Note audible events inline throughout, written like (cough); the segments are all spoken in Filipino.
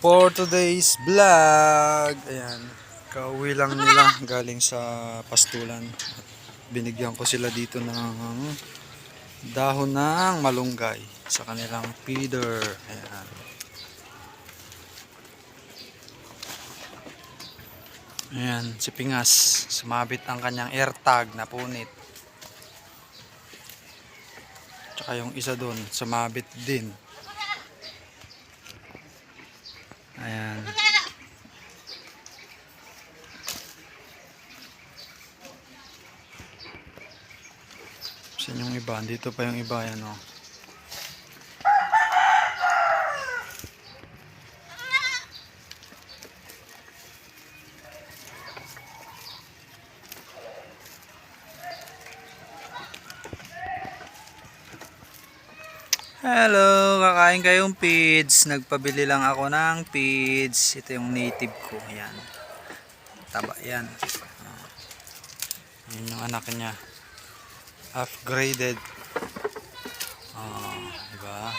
for today's vlog. Ayan, kauwi lang nila galing sa pastulan. Binigyan ko sila dito ng dahon ng malunggay sa kanilang feeder. Ayan. Ayan, si Pingas. Sumabit ang kanyang airtag na punit. Tsaka yung isa doon, sumabit din. Saan yung iba? Dito pa yung iba yan oh. Hello, kakain kayong feeds. Nagpabili lang ako ng feeds. Ito yung native ko. Ayan. Taba yan. Yan yung anak niya. Upgraded. Oh, diba?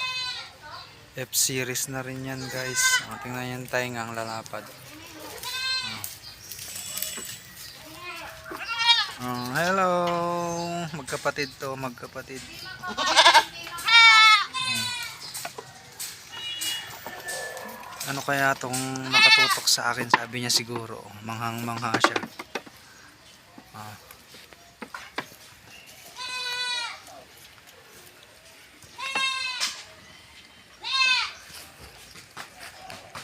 F-series na rin yan guys. Oh, tingnan yan tayo ang lalapad. Oh. Oh, hello. Magkapatid to, magkapatid. Ano kaya tong nakatutok sa akin? Sabi niya siguro, manghang-mangha siya.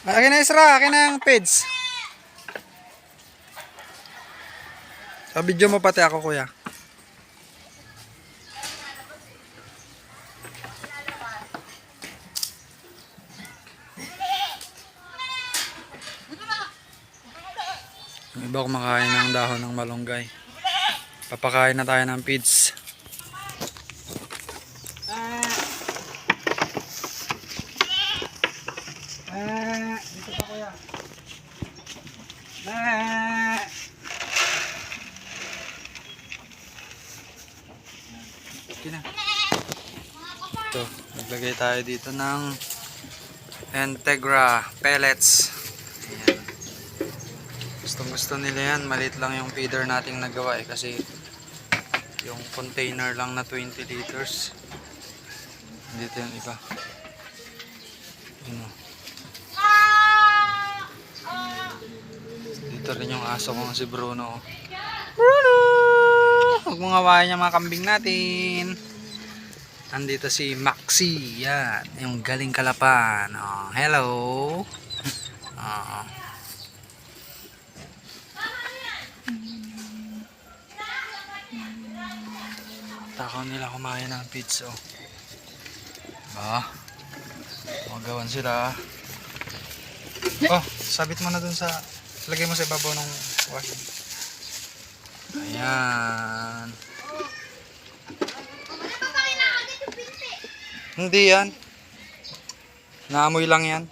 Akin na Isra, akin na yung peds. Sa video mo pati ako kuya. Yung iba kumakain ng dahon ng malunggay. Papakain na tayo ng feeds. Ah, dito pa kuya. Ah. Okay na. Ito, naglagay tayo dito ng Integra pellets. Ayan. Gustong gusto nila yan. Maliit lang yung feeder nating nagawa eh kasi yung container lang na 20 liters. Dito yung iba. Yun o. Dito rin yung aso ko si Bruno. oh. Huwag mong mga kambing natin. Andito si Maxi. Yan. Yung galing kalapan. Oh, hello. (laughs) Oh. Takaw nila kumain ng pizza. oh. Diba? Magawan sila. Oh, sabit mo na dun sa... Lagay mo sa ibabaw ng washing. Ayan. Hindi yan. Naamoy lang yan.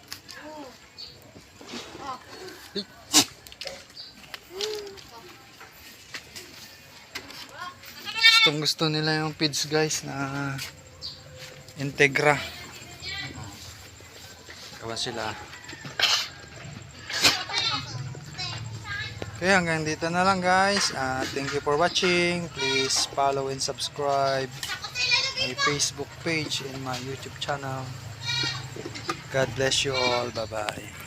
Gustong gusto nila yung feeds guys na Integra. Kawa sila. Kaya hanggang dito na lang guys. Ah, thank you for watching. Please follow and subscribe my Facebook page and my YouTube channel. God bless you all. Bye bye.